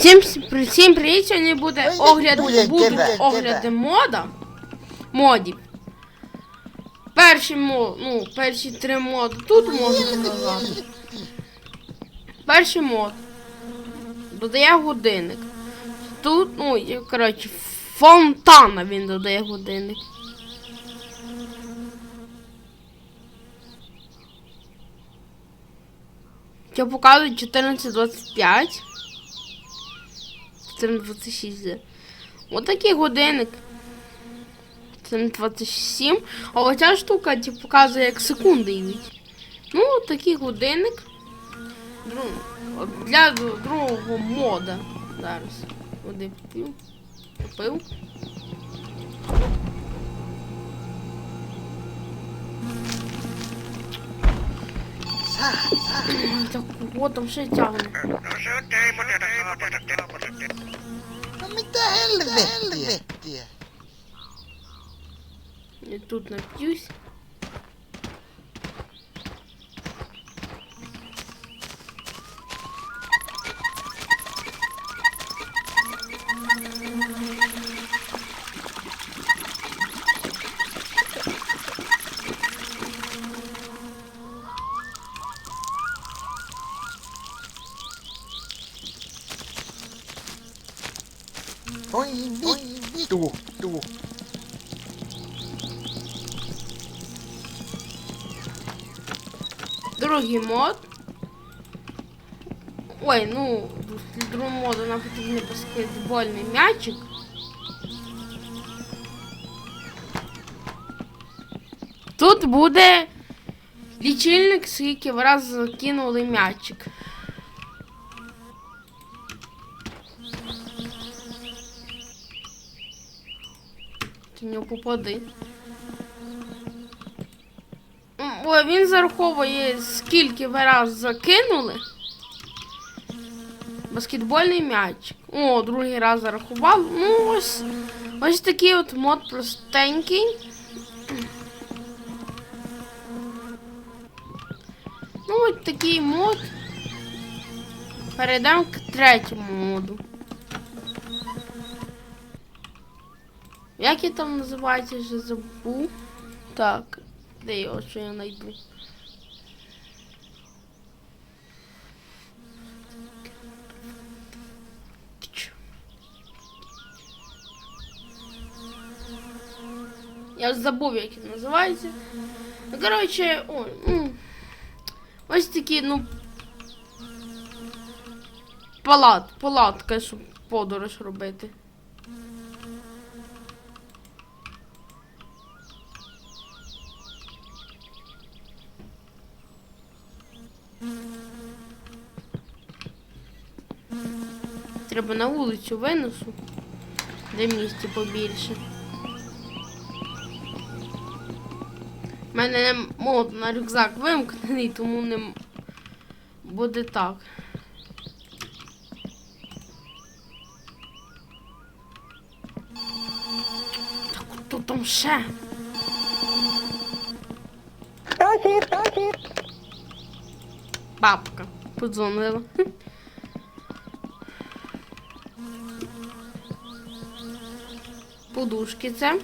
Всім, всім привіт, сьогодні буде огляд, будуть огляди мода. Модів. Перший мод, ну, перші три моди тут можна сказати. Перший мод. Додає годинник. Тут, ну, коротше, фонтана він додає годинник. Що показує 14.25. 14.26. де. Такий годинник. 7.27. А оця штука типу, показує, як секунди йдуть. Ну, такий годинник. Дру- Для другого мода. Зараз. Води пив. Попив. Ой, Так, о, там ще тягне. No mitä helvettiä? Я тут нап'юсь. Oi vittu. Tu. Другий мод. Ой, ну, для другого моду нам потрібен баскетбольний м'ячик. Тут буде лічильник, скільки ви раз закинули м'ячик. Ти не попади. Ой, він зараховує, скільки ви раз закинули. Баскетбольний м'ячик. О, другий раз зарахував. Ну, ось. Ось такий от мод простенький. Ну, ось такий мод. Перейдемо к третьому моду. Як я там називається, вже забув. Так, де його що я знайду? Я забув, як він називається. Ну, коротше, ой, ну, ось такі, ну. Палат, палатка, щоб подорож робити. Треба на вулицю винесу, де місця побільше. У мене не мод на рюкзак вимкнений, тому не буде так. Так, хто там ще? Бабка подзвонила. Подушки це.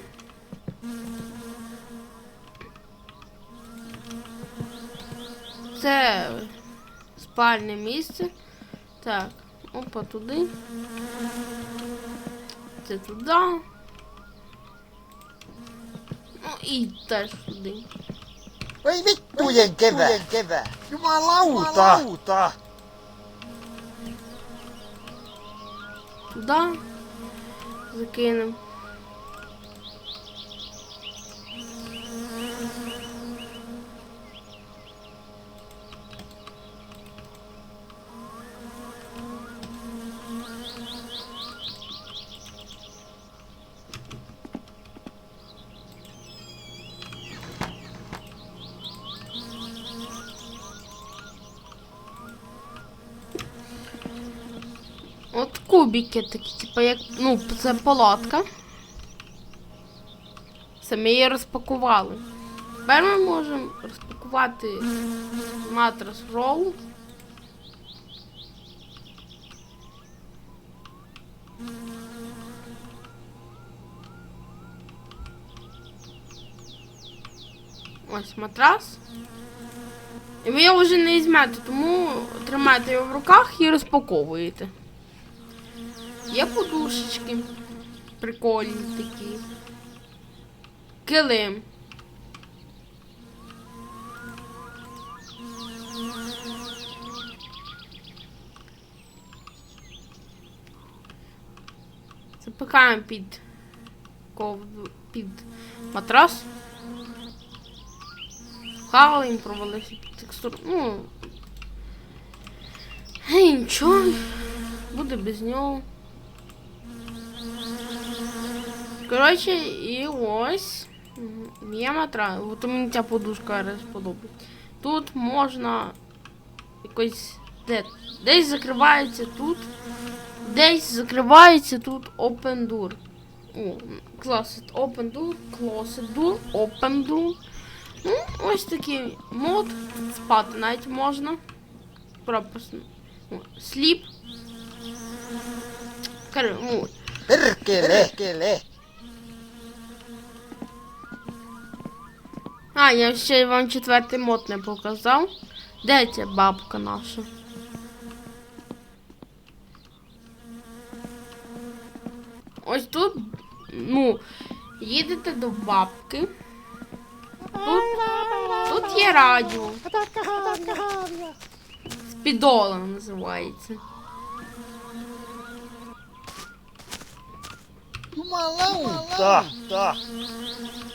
Це спальне місце. Так, опа туди. Це туди. Ну і теж туди. Oi vittujen kevä. kevä. Jumalauta. Jumalauta. Туди. Закинемо. кубики такі, типу, як, ну, це палатка. Самі її розпакували. Тепер ми можемо розпакувати матрас ролу. Ось матрас. І ви його вже не візьмете, тому тримайте його в руках і розпаковуєте. Є подушечки. Прикольні такі. Килим. Запихаємо під ковду, під матрас. Хаваємо, провалився під текстуру. Ну. Гей, нічого. Буде без нього. Коротше, і ось. Є матрас. От мені ця подушка раз подобається. Тут можна якось. Де? Десь закривається тут. Десь закривається тут open door. О, closet open door, closet door, open door. Ну, ось такий мод. Спати навіть можна. Пропуск. О, Sleep. А, я ще вам четвертий мод не показав. Де ця бабка наша? Ось тут, ну, їдете до бабки. Тут, тут є радіо. Спідола називається. Jumalauta. Ta. Я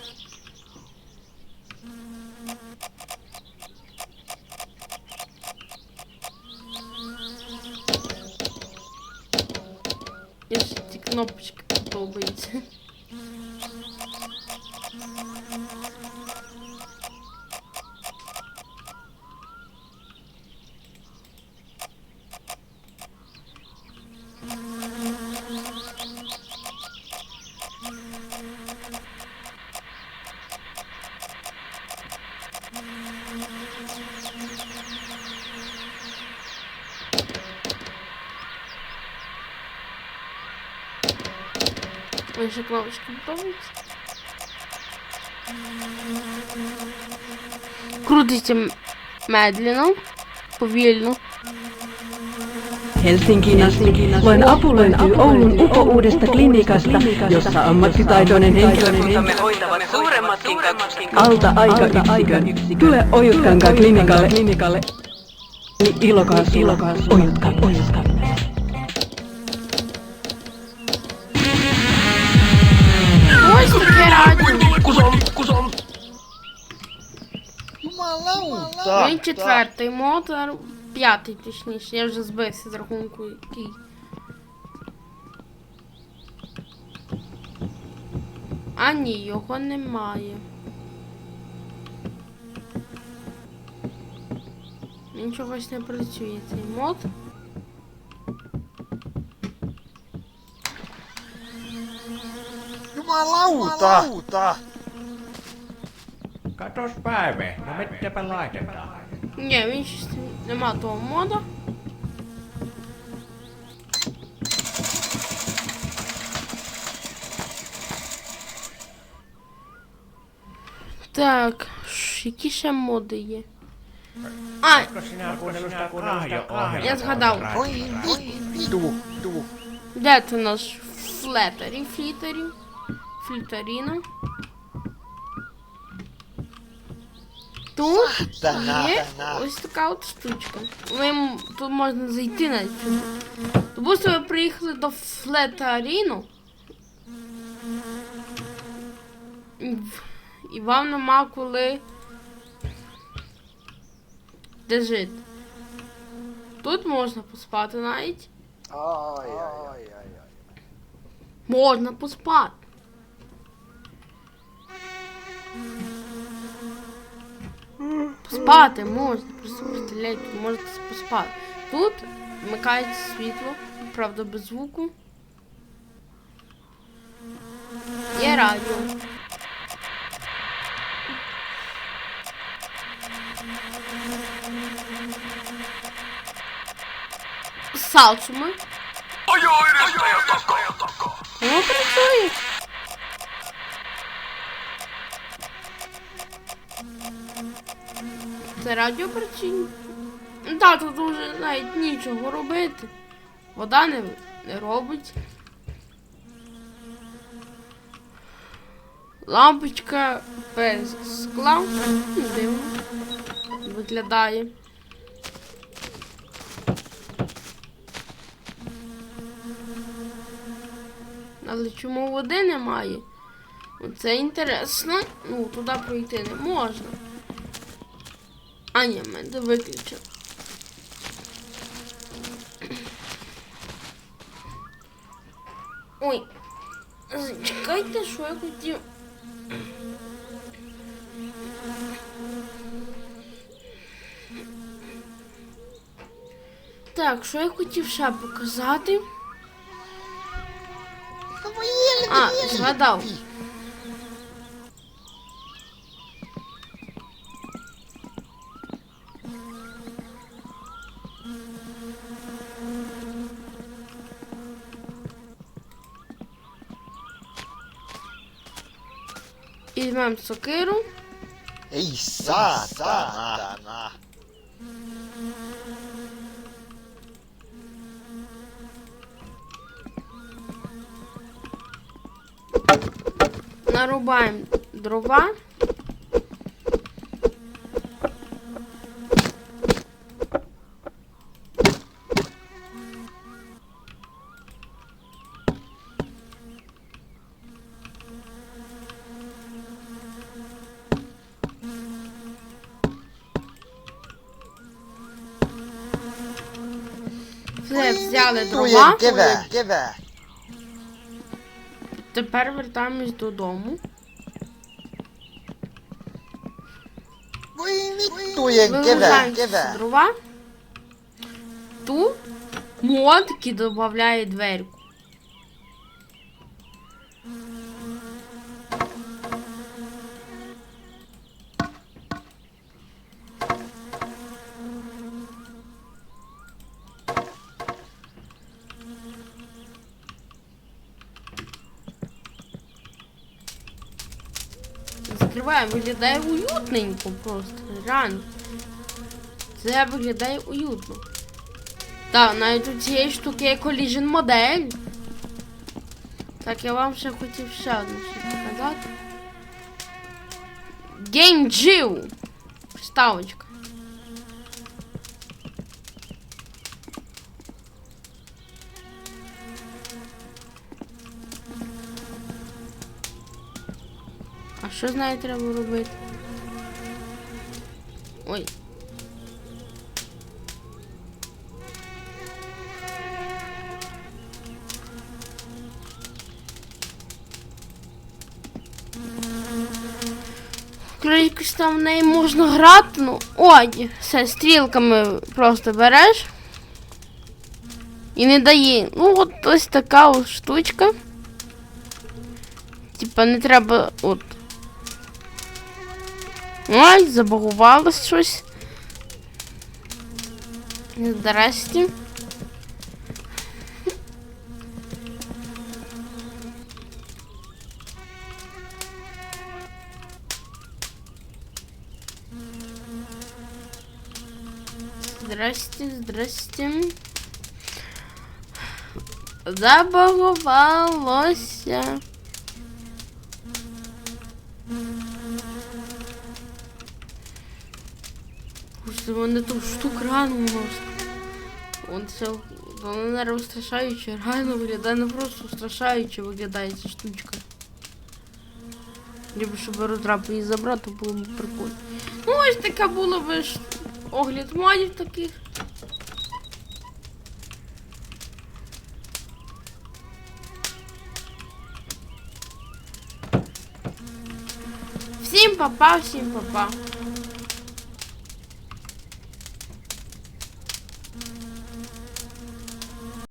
кнопочки подобаються. Ой, ще кнопочки подобаються. Крутиться м- медленно, повільно. Helsinkiin asti vain apu löytyy Oulun UPO-uudesta klinikasta, jossa ammattitaitoinen henkilökuntamme hoitavat suuremmatkin alta aikayksikön. Tule Ojutkankaan klinikalle, klinikalle. Ilokaasulla, Ojutkan, Ось таке радіо. Jumalauta. Він четвертий мод, а п'ятий точніше. Я вже збився з рахунку який. А ні, його немає. Він чогось не працює цей мод. Jumalauta. jumalauta. Katos päivä, no mitäpä laitetaan? Ні, він щось нема того мода. Так, які ще моди є? А? Я згадав. Tu. де це наш флетері, флітері, флітеріна? Тут є ось така от штучка. Ви м- тут можна зайти навіть. Допустимо, ви приїхали до флетаріну. І вам нема коли де жити. Тут можна поспати навіть. Ai. Можна поспати. Поспати можна, просто представляєте, можете поспати. Тут вмикається світло, правда без звуку. Є радіо. Салчуми. Воно працює. Це радіопричинник. Ну так, тут вже навіть нічого робити. Вода не, не робить. Лампочка без скла. Ну, Дивно. Виглядає. Але чому води немає? Це інтересно. Ну, туди пройти не можна. А, ні, мене виключив. Ой. Чекайте, що я хотів. Так, що я хотів ще показати? А, згадав. Візьмемо сокиру. Ей, сатана. нарубаємо дрова. Все, взяли дрова. Тепер вертаємось додому. Всі дрова. Тут мод, який додає дверку. Закриваємо, виглядає уютненько просто. Реально. Це виглядає уютно. Так, навіть у цієї штуки є collision модель. Так, я вам ще хотів ще одну ще показати. Геймджіл! Geo. Що з нею треба робити? Ой. Якось там в неї можна грати, ну ой, все, стрілками просто береш і не дає. Ну, от ось така ось штучка. Типа не треба от. Ой, забагувалось щось. Здрасте. Здрасте, здрасте. Забагувалося. Просто мене тут штук рано мозг. Он це воно не устрашаюче, реально виглядає, не просто устрашаюче виглядає ця штучка. Либо щоб роздрапу її забрати, було б прикольно. Ну ось така була ж огляд модів таких. Всім папа, всім папа.